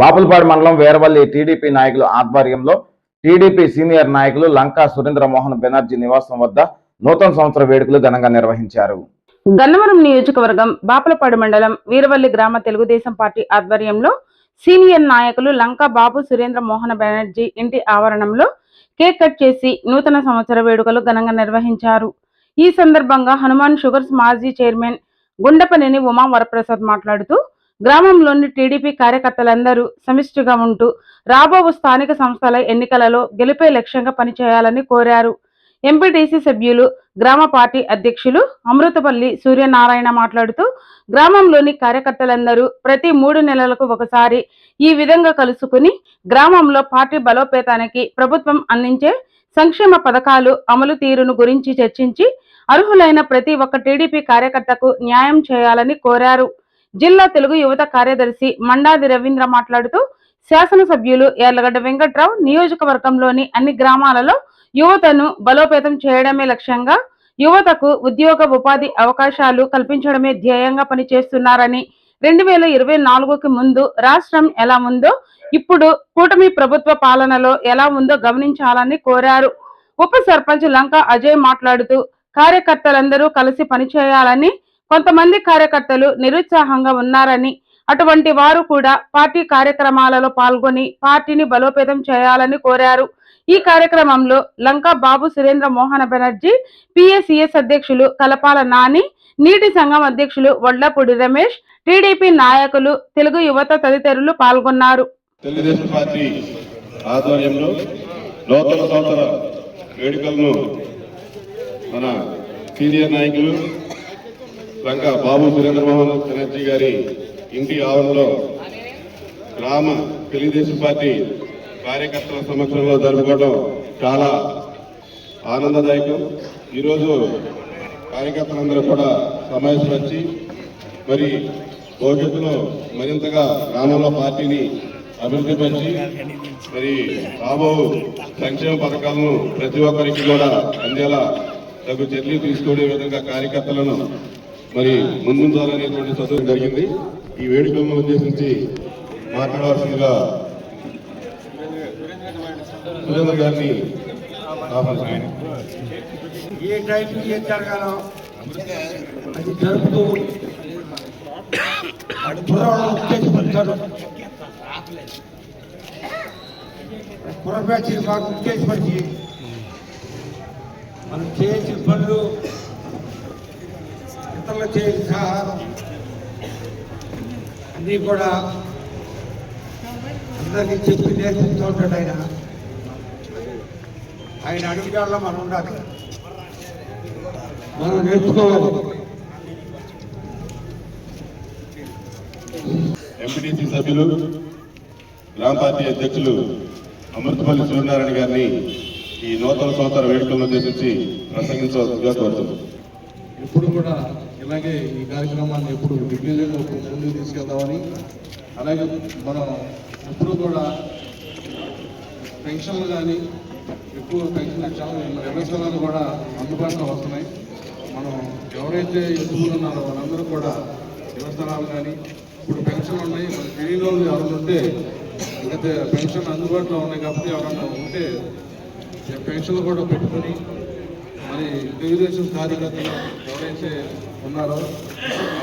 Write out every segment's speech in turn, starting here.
బాపులపాడు మండలం వేరవల్లి టీడీపీ నాయకుల ఆధ్వర్యంలో టీడీపీ సీనియర్ నాయకులు లంకా సురేంద్ర మోహన్ బెనర్జీ నివాసం వద్ద నూతన సంవత్సర వేడుకలు ఘనంగా నిర్వహించారు. గన్నవరం నియోజకవర్గం బాపులపాడు మండలం వీరవల్లి గ్రామ తెలుగుదేశం పార్టీ ఆధ్వర్యంలో సీనియర్ నాయకులు లంకా బాబు సురేంద్ర మోహన బెనర్జీ ఇంటి ఆవరణంలో కేక్ కట్ చేసి నూతన సంవత్సర వేడుకలు ఘనంగా నిర్వహించారు. ఈ సందర్భంగా హనుమాన్ షుగర్స్ మాజీ చైర్మన్ గుండపనేని ఉమా వరప్రసాద్ మాట్లాడుతూ గ్రామంలోని టీడీపీ కార్యకర్తలందరూ సమిష్టిగా ఉంటూ రాబోవు స్థానిక సంస్థల ఎన్నికలలో గెలిపే లక్ష్యంగా పనిచేయాలని కోరారు. ఎంపీటీసీ సభ్యులు గ్రామ పార్టీ అధ్యక్షులు అమృతపల్లి సూర్యనారాయణ మాట్లాడుతూ గ్రామంలోని కార్యకర్తలందరూ ప్రతి మూడు నెలలకు ఒకసారి ఈ విధంగా కలుసుకుని గ్రామంలో పార్టీ బలోపేతానికి ప్రభుత్వం అందించే సంక్షేమ పథకాలు అమలు తీరును గురించి చర్చించి అర్హులైన ప్రతి ఒక్క టీడీపీ కార్యకర్తకు న్యాయం చేయాలని కోరారు. జిల్లా తెలుగు యువత కార్యదర్శి మండాది రవీంద్ర మాట్లాడుతూ శాసనసభ్యులు ఎర్లగడ్డ వెంకట్రావు నియోజకవర్గంలోని అన్ని గ్రామాలలో యువతను బలోపేతం చేయడమే లక్ష్యంగా యువతకు ఉద్యోగ ఉపాధి అవకాశాలు కల్పించడమే ధ్యేయంగా పనిచేస్తున్నారని రెండు వేల ఇరవై నాలుగుకి ముందు రాష్ట్రం ఎలా ఉందో ఇప్పుడు కూటమి ప్రభుత్వ పాలనలో ఎలా ఉందో గమనించాలని కోరారు. ఉప సర్పంచ్ లంక అజయ్ మాట్లాడుతూ కార్యకర్తలందరూ కలిసి పనిచేయాలని కొంతమంది కార్యకర్తలు నిరుత్సాహంగా ఉన్నారని అటువంటి వారు కూడా పార్టీ కార్యక్రమాలలో పాల్గొని పార్టీని బలోపేతం చేయాలని కోరారు. ఈ కార్యక్రమంలో లంకా బాబు సురేంద్ర మోహన బెనర్జీ పిఎస్సిఎస్ అధ్యక్షులు కలపాల నాని నీటి సంఘం అధ్యక్షులు వడ్లపూడి రమేష్ టీడీపీ నాయకులు తెలుగు యువత తదితరులు పాల్గొన్నారు. తెలుగుదేశం పార్టీ ఆధ్వర్యంలో నూతన సంవత్సర వేడుకలను మన సీనియర్ నాయకులు లంక బాబు సురేంద్రమోహన్ బెనర్జీ గారి ఇంటి ఆవరణలో గ్రామ తెలుగుదేశం పార్టీ కార్యకర్తల సమక్షంలో జరుపుకోవడం చాలా ఆనందదాయకం. ఈరోజు కార్యకర్తలందరూ కూడా సమావేశపరిచి మరి భవిష్యత్తులో మరింతగా గ్రామంలో పార్టీని అభివృద్ధి పరిచి మరి రాబో సంక్షేమ పథకాలను ప్రతి ఒక్కరికి కూడా అందేలా తగు చర్యలు తీసుకునే విధంగా కార్యకర్తలను మరి ముందు ముందుంచాలనేటువంటి చదువు జరిగింది. ఈ వేడుకలను ఉద్దేశించి మాట్లాడవలసిందిగా సురేంద్ర గారిని ఏ టైంకి ఏం జరగాలో అది జరుపుతూ అది పురపేచి మాకు ఉత్తేజపరిచి మనం చేసిన పనులు అన్నీ కూడా అందరికీ చెప్పి నేర్పిస్తూ ఉంటాడు ఆయన. ఆయన అడుగుదాల్లో మనం ఉండాలి. మనం నేర్చుకోవాలి. ఎంపీటీసీ సభ్యులు గ్రామ పార్టీ అధ్యక్షులు అమృతపల్లి సూర్యనారాయణ గారిని ఈ నూతన సంవత్సర వేడుకలను ఉద్దేశించి ప్రసంగించవలసిందిగా కోరుతున్నాను ఎప్పుడు కూడా ఇలాగే ఈ కార్యక్రమాన్ని ఎప్పుడు దిగ్విజయంగా ముందుకు తీసుకెళ్తామని అలాగే మనం ఎప్పుడు కూడా పెన్షన్లు కానీ ఎక్కువ పెన్షన్ చాలా వ్యవసాయాలు కూడా అందుబాటులో వస్తున్నాయి. మనం ఎవరైతే ఎదుగులు ఉన్నారో వాళ్ళందరూ కూడా వ్యవస్థలాలు కానీ ఇప్పుడు పెన్షన్లు ఉన్నాయి మన తెలియని వాళ్ళు ఎవరైనా ఉంటే ఇంకా పెన్షన్ అందుబాటులో ఉన్నాయి కాబట్టి ఎవరైనా ఉంటే పెన్షన్లు కూడా పెట్టుకొని మరి తెలుగుదేశం కార్యకర్తలు ఎవరైతే ఉన్నారో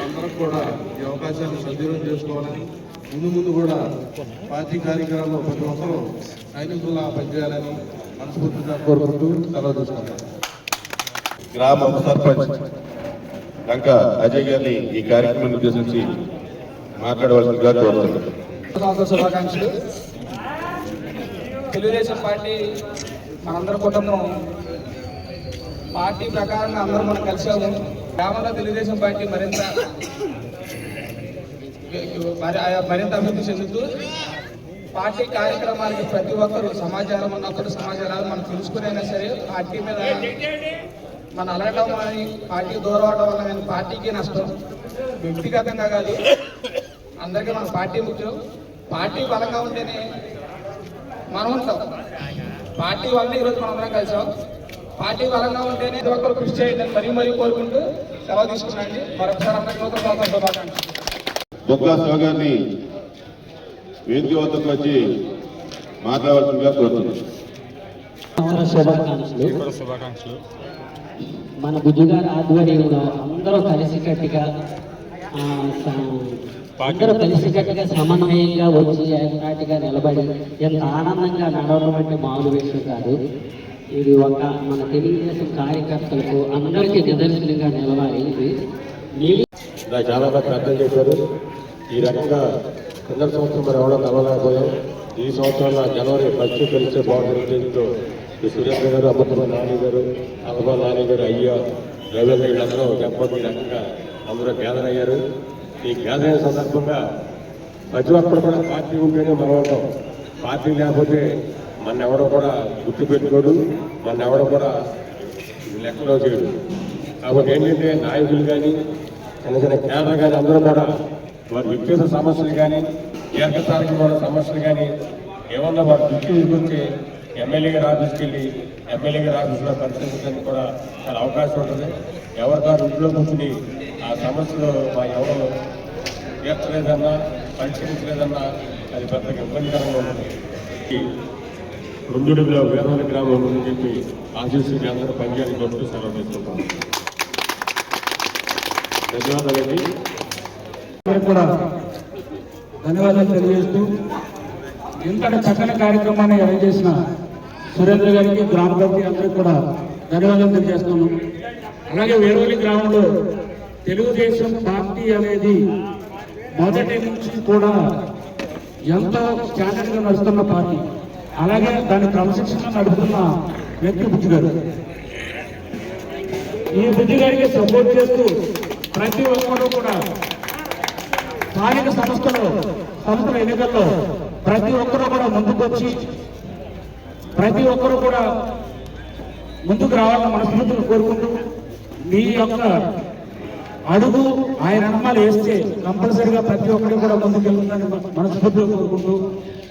అందరూ కూడా ఈ అవకాశాన్ని సద్వినియోగం చేసుకోవాలని ముందు ముందు కూడా పార్టీ కార్యక్రమాల్లో ప్రతి ఒక్కరూ సైనికుల్లా పనిచేయాలని మనస్ఫూర్తిగా కోరుకుంటూ సెలవు తీసుకుంటాను గ్రామ సర్పంచ్ లంక అజయ్ గారిని ఈ కార్యక్రమాన్ని ఉద్దేశించి మాట్లాడవలసిందిగా కోరుతున్నాను. శుభాకాంక్షలు. తెలుగుదేశం పార్టీ మనందరి కుటుంబం పార్టీ ప్రకారంగా అందరూ మనం కలిసాము. గ్రామంలో తెలుగుదేశం పార్టీ మరింత మరి మరింత అభివృద్ధి చెందుతూ పార్టీ కార్యక్రమాలకి ప్రతి ఒక్కరు సమాచారం ఉన్నప్పుడు సమాచారాలు మనం తెలుసుకునైనా సరే పార్టీ మీద మన అలగడం అని పార్టీ దూరం అవడం వల్ల కానీ పార్టీకి నష్టం వ్యక్తిగతంగా కాదు అందరికీ మన పార్టీ ముఖ్యం. పార్టీ బలంగా ఉంటేనే మనం ఉంటాం. పార్టీ వల్ల ఈరోజు మనందరం కలిసాం. పార్టీ బలంగా ఉంటేనే ఒక్కరు కృషి చేయండి అని మరీ మరీ కోరుకుంటూ సెలవు తీసుకున్నాండి మరొకసారి అందరికీ బొగ్గా గారిని వేదిక వద్దకు వచ్చి మాట్లాడవలసిందిగా కోరుతున్నాను. మన బుజ్జుగారి ఆధ్వర్యంలో అందరూ కలిసికట్టుగా అందరూ కలిసికట్టుగా సమన్వయంగా వచ్చి ఏకనాటిగా నిలబడి ఎంత ఆనందంగా నడవడం అంటే మామూలు విషయం కాదు. ఇది ఒక మన తెలుగుదేశం కార్యకర్తలకు అందరికీ నిదర్శనంగా నిలవాలి. ఇది చాలా మంది అర్థం చేశారు. ఈ రకంగా కింద సంవత్సరం మరి ఎవరో నమ్మలేకపోయాం ఈ సంవత్సరం జనవరి ఫస్ట్ కలిసే బాగుంటుంది. ఈ సురేంద్ర గారు అమృతమ్మ నాని గారు అల్బా నాని గారు అయ్యా రవీంద్ర వీళ్ళందరూ దెబ్బకి రకంగా అందరూ గ్యాదర్ అయ్యారు. ఈ గ్యాదర్ అయిన సందర్భంగా ప్రతి ఒక్కరు కూడా పార్టీ ఉంటేనే మనం పార్టీ లేకపోతే మన ఎవడో కూడా గుర్తు పెట్టుకోడు మన ఎవడో కూడా లెక్కలో చేయడు. కాబట్టి ఏంటంటే నాయకులు కానీ చిన్న చిన్న కేంద్ర కానీ అందరూ కూడా వారి వ్యక్తిగత సమస్యలు కానీ దీర్ఘకాలికమైన సమస్యలు కానీ ఏమన్నా వారి దృష్టి తీసుకొచ్చి ఎమ్మెల్యే గారి ఆఫీస్కి వెళ్ళి ఎమ్మెల్యే గారి ఆఫీస్లో పరిశీలించడానికి కూడా చాలా అవకాశం ఉంటుంది. ఎవరికారు ఇంట్లో కూర్చుని ఆ సమస్యలు మా ఎవరు తీర్చలేదన్నా పరిశీలించలేదన్నా అది పెద్దగా ఇబ్బందికరంగా ఉంటుంది. రెండుడుగుల వేదాల గ్రామం అని చెప్పి ఆశీస్సు అందరూ పనిచేయాలని కోరుతూ సెలవు ధన్యవాదాలండి. కూడా ధన్యవాదాలు తెలియజేస్తూ ఇంతటి చక్కని కార్యక్రమాన్ని అరేంజ్ చేసిన సురేంద్ర గారికి గ్రామ కమిటీ అందరికీ కూడా ధన్యవాదాలు తెలియజేస్తున్నాను అలాగే వేరువల్లి గ్రామంలో తెలుగుదేశం పార్టీ అనేది మొదటి నుంచి కూడా ఎంతో స్టాండర్డ్గా నడుస్తున్న పార్టీ. అలాగే దాని క్రమశిక్షణ నడుపుతున్న వ్యక్తి బుద్ధిగారు ఈ బుద్ధిగారికి సపోర్ట్ చేస్తూ ప్రతి ఒక్కరూ కూడా స్థానిక సంస్థలు సంస్థల ఎన్నికల్లో ప్రతి ఒక్కరూ కూడా ముందుకొచ్చి ప్రతి ఒక్కరూ కూడా ముందుకు రావాలని మనస్ఫూర్తిగా కోరుకుంటూ మీ యొక్క అడుగు ఆయన అమ్మలు వేస్తే కంపల్సరిగా ప్రతి ఒక్కరు కూడా ముందుకెళ్తుందని మనస్ఫూర్తిగా కోరుకుంటూ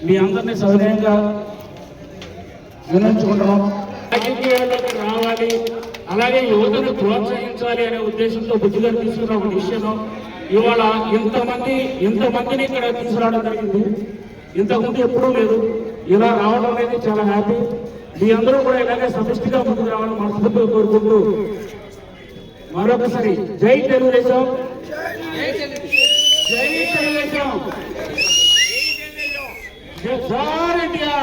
మీ అందరినీ సౌనయంగా వినియోగించుకుంటున్నాం రాజకీయాల్లోకి రావాలి అలాగే యువతను ప్రోత్సహించాలి అనే ఉద్దేశంతో బుద్ధిగా తీసుకున్న ఒక విషయం ఇవాళ ఇంతమంది ఇంతమందిని ఇక్కడ తీసుకురావడం జరిగింది. ఇంతకుముందు ఎప్పుడూ లేదు. ఇలా రావడం అనేది చాలా హ్యాపీ. మీ అందరూ కూడా ఇలాగే సమిష్టిగా ముందుకు రావాలని మనస్ఫూర్తిగా కోరుకుంటూ మరొకసారి జై తెలుగుదేశం. జై తెలుగుదేశం. జై సార్ ఇండియా